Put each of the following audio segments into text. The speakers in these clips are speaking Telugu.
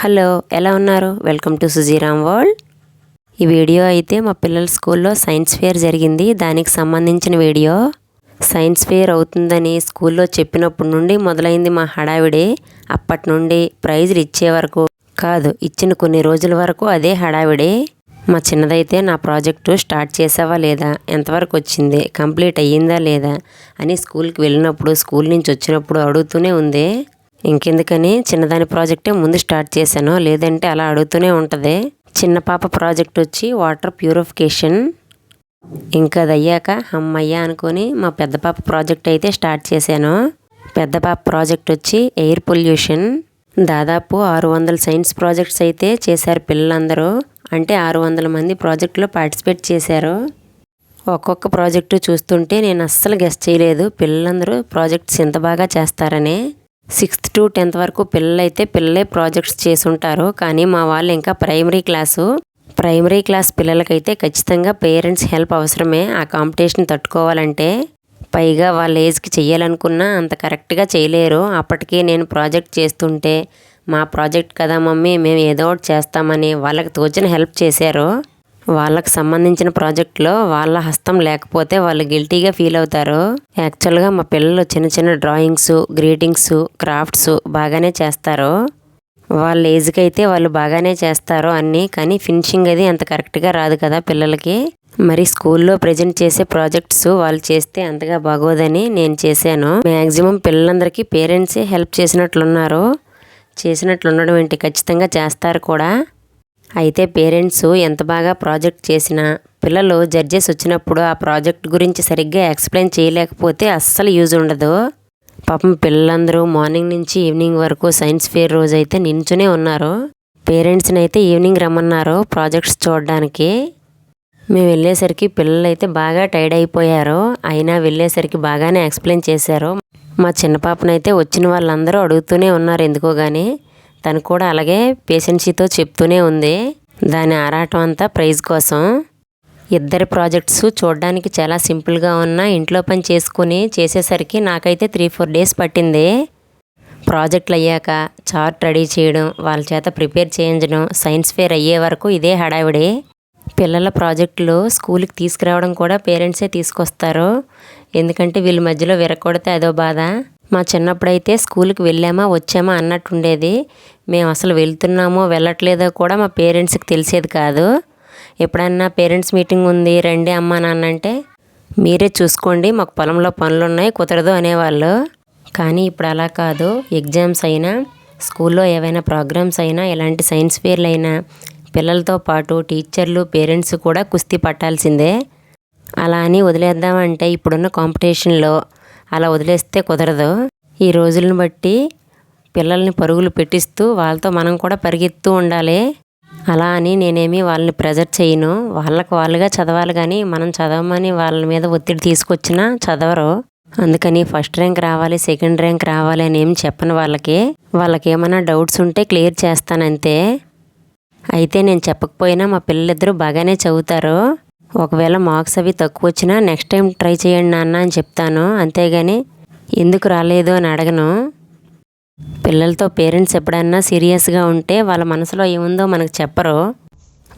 హలో ఎలా ఉన్నారు? Welcome to Sujiram world. ఈ వీడియో అయితే మా పిల్లల స్కూల్లో సైన్స్ ఫేర్ జరిగింది. దానికి సంబంధించిన వీడియో. సైన్స్ ఫేర్ అవుతుందని స్కూల్లో చెప్పినప్పటి నుండి మొదలైంది మా హడావిడి. అప్పటి నుండి ప్రైజులు ఇచ్చే వరకు కాదు ఇచ్చిన కొన్ని రోజుల వరకు అదే హడావిడి. మా చిన్నదైతే నా ప్రాజెక్టు స్టార్ట్ చేసావా లేదా? ఎంతవరకు వచ్చింది? కంప్లీట్ అయ్యిందా లేదా? అని స్కూల్కి వెళ్ళినప్పుడు స్కూల్ నుంచి వచ్చినప్పుడు అడుగుతూనే ఉంది. ఇంకెందుకని చిన్నదాని ప్రాజెక్టే ముందు స్టార్ట్ చేశాను. లేదంటే అలా అడుగుతూనే ఉంటుంది. చిన్న పాప ప్రాజెక్ట్ వచ్చి వాటర్ ప్యూరిఫికేషన్. ఇంకా అది అయ్యాక అమ్మయ్య అనుకొని మా పెద్ద పాప ప్రాజెక్ట్ అయితే స్టార్ట్ చేశాను. పెద్ద పాప ప్రాజెక్ట్ వచ్చి ఎయిర్ పొల్యూషన్. దాదాపు ఆరు వందల సైన్స్ ప్రాజెక్ట్స్ అయితే చేశారు పిల్లలందరూ. అంటే ఆరు వందల మంది ప్రాజెక్టులో పార్టిసిపేట్ చేశారు. ఒక్కొక్క ప్రాజెక్టు చూస్తుంటే నేను అస్సలు గెస్ట్ చేయలేదు. పిల్లలందరూ ప్రాజెక్ట్స్ ఎంత బాగా చేస్తారని. సిక్స్త్ టు టెన్త్ వరకు పిల్లలైతే పిల్లలే ప్రాజెక్ట్స్ చేసి ఉంటారు కానీ మా వాళ్ళు ఇంకా ప్రైమరీ క్లాసు ప్రైమరీ క్లాస్ పిల్లలకైతే ఖచ్చితంగా పేరెంట్స్ హెల్ప్ అవసరమే. ఆ కాంపిటీషన్ తట్టుకోవాలంటే పైగా వాళ్ళ ఏజ్కి చేయాలనుకున్నా అంత కరెక్ట్గా చేయలేరు. అప్పటికే నేను ప్రాజెక్ట్ చేస్తుంటే మా ప్రాజెక్ట్ కదా మమ్మీ మేము ఏదో ఒకటి చేస్తామని వాళ్ళకి తోచిన హెల్ప్ చేశారు. వాళ్ళకి సంబంధించిన ప్రాజెక్ట్లో వాళ్ళ హస్తం లేకపోతే వాళ్ళు గిల్టీగా ఫీల్ అవుతారు. యాక్చువల్గా మా పిల్లలు చిన్న చిన్న డ్రాయింగ్స్ గ్రీటింగ్స్ క్రాఫ్ట్స్ బాగానే చేస్తారు. వాళ్ళ ఏజ్కి అయితే వాళ్ళు బాగానే చేస్తారు అన్నీ కానీ ఫినిషింగ్ అది అంత కరెక్ట్గా రాదు కదా పిల్లలకి. మరి స్కూల్లో ప్రజెంట్ చేసే ప్రాజెక్ట్స్ వాళ్ళు చేస్తే అంతగా బాగోదని నేను చేశాను. మ్యాక్సిమం పిల్లలందరికీ పేరెంట్సే హెల్ప్ చేసినట్లున్నారు. చేసినట్లు ఉండడం ఏంటి? ఖచ్చితంగా చేస్తారు కూడా. అయితే పేరెంట్స్ ఎంత బాగా ప్రాజెక్ట్ చేసినా పిల్లలు జడ్జెస్ వచ్చినప్పుడు ఆ ప్రాజెక్ట్ గురించి సరిగ్గా ఎక్స్ప్లెయిన్ చేయలేకపోతే అస్సలు యూజ్ ఉండదు. పాపం పిల్లలందరూ మార్నింగ్ నుంచి ఈవినింగ్ వరకు సైన్స్ ఫేర్ రోజు అయితే నించునే ఉన్నారు. పేరెంట్స్ని అయితే ఈవినింగ్ రమ్మన్నారు ప్రాజెక్ట్స్ చూడడానికి. మేము వెళ్ళేసరికి పిల్లలు అయితే బాగా టైర్డ్ అయిపోయారు. అయినా వెళ్ళేసరికి బాగానే ఎక్స్ప్లెయిన్ చేశారు. మా చిన్న పాపనైతే వచ్చిన వాళ్ళందరూ అడుగుతూనే ఉన్నారు ఎందుకో కానీ తను కూడా అలాగే పేషెన్సీతో చెప్తూనే ఉంది. దాని ఆరాటం అంతా ప్రైజ్ కోసం. ఇద్దరి ప్రాజెక్ట్స్ చూడడానికి చాలా సింపుల్గా ఉన్న ఇంట్లో పని చేసుకుని చేసేసరికి నాకైతే త్రీ ఫోర్ డేస్ పట్టింది. ప్రాజెక్టులు అయ్యాక చార్ట్ రెడీ చేయడం వాళ్ళ చేత ప్రిపేర్ చేయించడం సైన్స్ ఫేర్ అయ్యే వరకు ఇదే హడావిడి. పిల్లల ప్రాజెక్టులు స్కూల్కి తీసుకురావడం కూడా పేరెంట్సే తీసుకొస్తారు. ఎందుకంటే వీళ్ళ మధ్యలో విరగొడితే అదో బాధ. మా చిన్నప్పుడైతే స్కూల్కి వెళ్ళామా వచ్చామా అన్నట్టు ఉండేది మేము అసలు వెళ్తున్నామో వెళ్ళట్లేదో కూడా మా పేరెంట్స్కి తెలిసేది కాదు. ఎప్పుడన్నా పేరెంట్స్ మీటింగ్ ఉంది రండి అమ్మ నాన్న అంటే మీరే చూసుకోండి మాకు పొలంలో పనులు ఉన్నాయి కుదరదు అనేవాళ్ళు. కానీ ఇప్పుడు అలా కాదు. ఎగ్జామ్స్ అయినా స్కూల్లో ఏవైనా ప్రోగ్రామ్స్ అయినా ఎలాంటి సైన్స్ ఫేర్లు అయినా పిల్లలతో పాటు టీచర్లు పేరెంట్స్ కూడా కుస్తీ పట్టాల్సిందే. అలా అని వదిలేద్దామంటే ఇప్పుడున్న కాంపిటీషన్లో అలా వదిలేస్తే కుదరదు. ఈ రోజులను బట్టి పిల్లల్ని పరుగులు పెట్టిస్తూ వాళ్ళతో మనం కూడా పరిగెత్తూ ఉండాలి. అలా అని నేనేమి వాళ్ళని ప్రెజర్ చేయను. వాళ్ళకు వాళ్ళుగా చదవాలి కానీ మనం చదవమని వాళ్ళ మీద ఒత్తిడి తీసుకొచ్చినా చదవరు. అందుకని ఫస్ట్ ర్యాంక్ రావాలి సెకండ్ ర్యాంక్ రావాలి అని ఏం చెప్పను వాళ్ళకి. వాళ్ళకి ఏమైనా డౌట్స్ ఉంటే క్లియర్ చేస్తానంతే. అయితే నేను చెప్పకపోయినా మా పిల్లలిద్దరూ బాగానే చదువుతారు. ఒకవేళ మార్క్స్ అవి తక్కువ వచ్చినా నెక్స్ట్ టైం ట్రై చేయండి నాన్న అని చెప్తాను. అంతేగాని ఎందుకు రాలేదు అని అడగను. పిల్లలతో పేరెంట్స్ ఎప్పుడన్నా సీరియస్గా ఉంటే వాళ్ళ మనసులో ఏముందో మనకు చెప్పరు.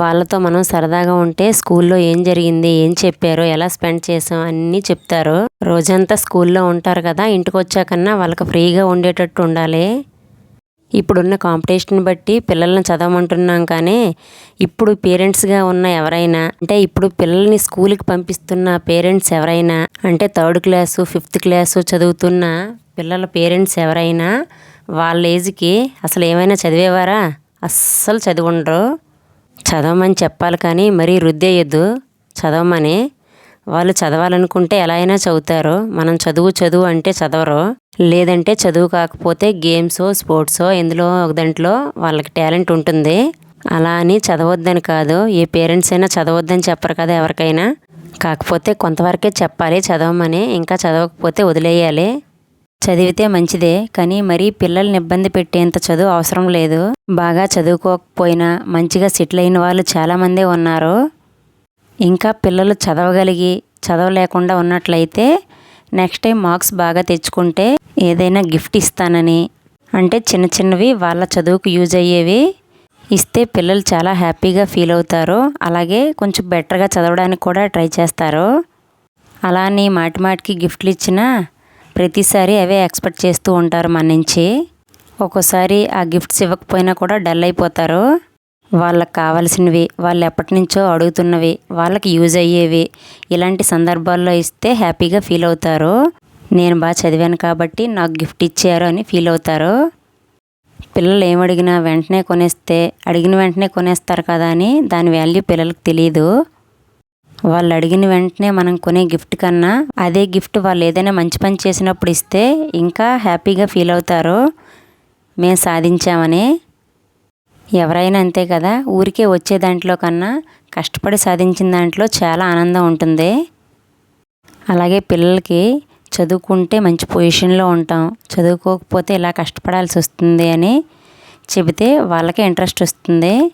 వాళ్ళతో మనం సరదాగా ఉంటే స్కూల్లో ఏం జరిగింది ఏం చెప్పారో ఎలా స్పెండ్ చేసాం అన్నీ చెప్తారు. రోజంతా స్కూల్లో ఉంటారు కదా ఇంటికి వచ్చాకన్నా వాళ్ళకి ఫ్రీగా ఉండేటట్టు ఉండాలి. ఇప్పుడున్న కాంపిటీషన్ బట్టి పిల్లల్ని చదవమంటున్నాం కానీ ఇప్పుడు పేరెంట్స్గా ఉన్న ఎవరైనా అంటే ఇప్పుడు పిల్లల్ని స్కూల్కి పంపిస్తున్న పేరెంట్స్ ఎవరైనా అంటే థర్డ్ క్లాసు ఫిఫ్త్ క్లాసు చదువుతున్న పిల్లల పేరెంట్స్ ఎవరైనా వాళ్ళ ఏజ్కి అసలు ఏమైనా చదివేవారా? అస్సలు చదివుండరు. చదవమని చెప్పాలి కానీ మరీ రుద్దేయద్దు చదవమని. వాళ్ళు చదవాలనుకుంటే ఎలా అయినా చదువుతారు. మనం చదువు చదువు అంటే చదవరు. లేదంటే చదువు కాకపోతే గేమ్స్ స్పోర్ట్స్ ఎందులో ఒక దాంట్లో వాళ్ళకి టాలెంట్ ఉంటుంది. అలా అని చదవద్దని కాదు. ఏ పేరెంట్స్ అయినా చదవద్దని చెప్పరు కదా ఎవరికైనా. కాకపోతే కొంతవరకే చెప్పాలి చదవమని. ఇంకా చదవకపోతే వదిలేయాలి. చదివితే మంచిదే కానీ మరీ పిల్లల్ని ఇబ్బంది పెట్టేంత చదువు అవసరం లేదు. బాగా చదువుకోకపోయినా మంచిగా సెటిల్ అయిన వాళ్ళు చాలామందే ఉన్నారు. ఇంకా పిల్లలు చదవగలిగి చదవలేకుండా ఉన్నట్లయితే నెక్స్ట్ టైం మార్క్స్ బాగా తెచ్చుకుంటే ఏదైనా గిఫ్ట్ ఇస్తానని. అంటే చిన్న చిన్నవి వాళ్ళ చదువుకు యూజ్ అయ్యేవి ఇస్తే పిల్లలు చాలా హ్యాపీగా ఫీల్ అవుతారు. అలాగే కొంచెం బెటర్గా చదవడానికి కూడా ట్రై చేస్తారు. అలా అని మాటి మాటికి గిఫ్ట్లు ఇచ్చినా ప్రతిసారి అవే ఎక్స్పెక్ట్ చేస్తూ ఉంటారు మన నుంచి. ఒక్కోసారి ఆ గిఫ్ట్స్ ఇవ్వకపోయినా కూడా డల్ అయిపోతారు. వాళ్ళకి కావాల్సినవి వాళ్ళు ఎప్పటి నుంచో అడుగుతున్నవి వాళ్ళకి యూజ్ అయ్యేవి ఇలాంటి సందర్భాల్లో ఇస్తే హ్యాపీగా ఫీల్ అవుతారు. నేను బాగా చదివాను కాబట్టి నాకు గిఫ్ట్ ఇచ్చారు అని ఫీల్ అవుతారు. పిల్లలు ఏమడిగినా వెంటనే కొనేస్తే అడిగిన వెంటనే కొనేస్తారు కదా అని దాని వాల్యూ పిల్లలకు తెలియదు వాళ్ళు అడిగిన వెంటనే మనం కొనే గిఫ్ట్ కన్నా అదే గిఫ్ట్ వాళ్ళు ఏదైనా మంచి పని చేసినప్పుడు ఇస్తే ఇంకా హ్యాపీగా ఫీల్ అవుతారు. మేము సాధించామని. ఎవరైనా అంతే కదా? ఊరికే వచ్చే దాంట్లో కన్నా కష్టపడి సాధించిన దాంట్లో చాలా ఆనందం ఉంటుంది. అలాగే పిల్లలకి చదువుకుంటే మంచి పొజిషన్లో ఉంటాం. చదువుకోకపోతే ఇలా కష్టపడాల్సి వస్తుంది అని చెబితే వాళ్ళకే ఇంట్రెస్ట్ వస్తుంది.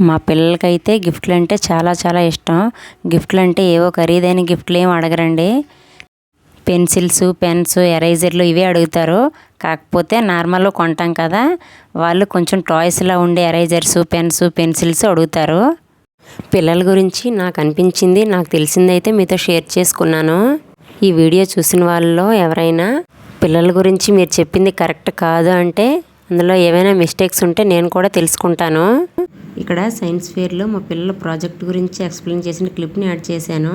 మా పిల్లలకైతే గిఫ్ట్లు అంటే చాలా చాలా ఇష్టం. గిఫ్ట్లు అంటే ఏవో ఖరీదైన గిఫ్ట్లు ఏమి అడగరండి. పెన్సిల్స్ పెన్స్ ఎరేజర్లు ఇవే అడుగుతారు. కాకపోతే నార్మల్గా కొంటాం కదా వాళ్ళు కొంచెం టాయ్స్లా ఉండే ఎరేజర్స్ పెన్స్ పెన్సిల్స్ అడుగుతారు. పిల్లల గురించి నాకు అనిపించింది నాకు తెలిసిందైతే మీతో షేర్ చేసుకున్నాను. ఈ వీడియో చూసిన వాళ్ళలో ఎవరైనా పిల్లల గురించి మీరు చెప్పింది కరెక్ట్ కాదు అంటే అందులో ఏమైనా మిస్టేక్స్ ఉంటే నేను కూడా తెలుసుకుంటాను. ఇక్కడ సైన్స్ ఫేర్లో మా పిల్లల ప్రాజెక్ట్ గురించి ఎక్స్ప్లెయిన్ చేసిన క్లిప్ని యాడ్ చేశాను.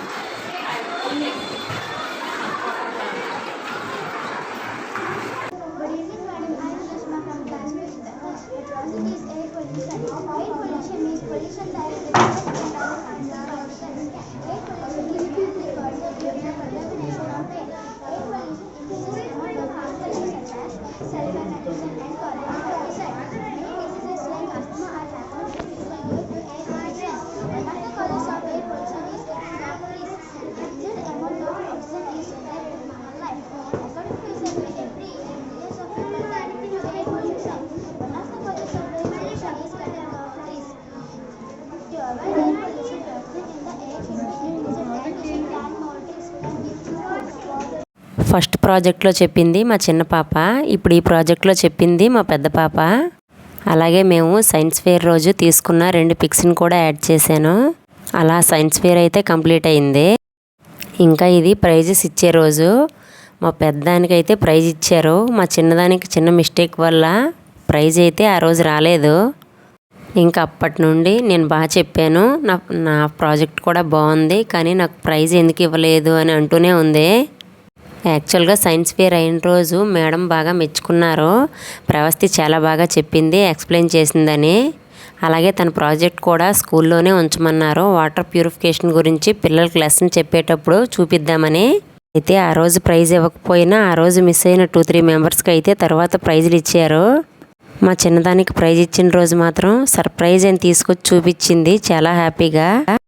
ప్రాజెక్ట్లో చెప్పింది మా చిన్న పాప. ఇప్పుడు ఈ ప్రాజెక్ట్లో చెప్పింది మా పెద్ద పాప. అలాగే మేము సైన్స్ ఫేర్ రోజు తీసుకున్న రెండు పిక్స్ని కూడా యాడ్ చేశాను. అలా సైన్స్ ఫేర్ అయితే కంప్లీట్ అయింది. ఇంకా ఇది ప్రైజెస్ ఇచ్చే రోజు. మా పెద్దదానికి అయితే ప్రైజ్ ఇచ్చారు. మా చిన్నదానికి చిన్న మిస్టేక్ వల్ల ప్రైజ్ అయితే ఆ రోజు రాలేదు. ఇంకా అప్పటి నుండి నేను బాగా చెప్పాను. నా నా ప్రాజెక్ట్ కూడా బాగుంది కానీ నాకు ప్రైజ్ ఎందుకు ఇవ్వలేదు అని అంటూనే ఉంది. యాక్చువల్గా సైన్స్ ఫేర్ అయిన రోజు మేడం బాగా మెచ్చుకున్నారు. ప్రవస్తి చాలా బాగా చెప్పింది ఎక్స్ప్లెయిన్ చేసిందని. అలాగే తన ప్రాజెక్ట్ కూడా స్కూల్లోనే ఉంచమన్నారు. వాటర్ ప్యూరిఫికేషన్ గురించి పిల్లలకు లెసన్ చెప్పేటప్పుడు చూపిద్దామని. అయితే ఆ రోజు ప్రైజ్ ఇవ్వకపోయినా ఆ రోజు మిస్ అయిన టూ త్రీ మెంబర్స్కి అయితే తర్వాత ప్రైజులు ఇచ్చారు. మా చిన్నదానికి ప్రైజ్ ఇచ్చిన రోజు మాత్రం సర్ప్రైజ్ అని తీసుకొచ్చి చూపించింది. చాలా హ్యాపీగా.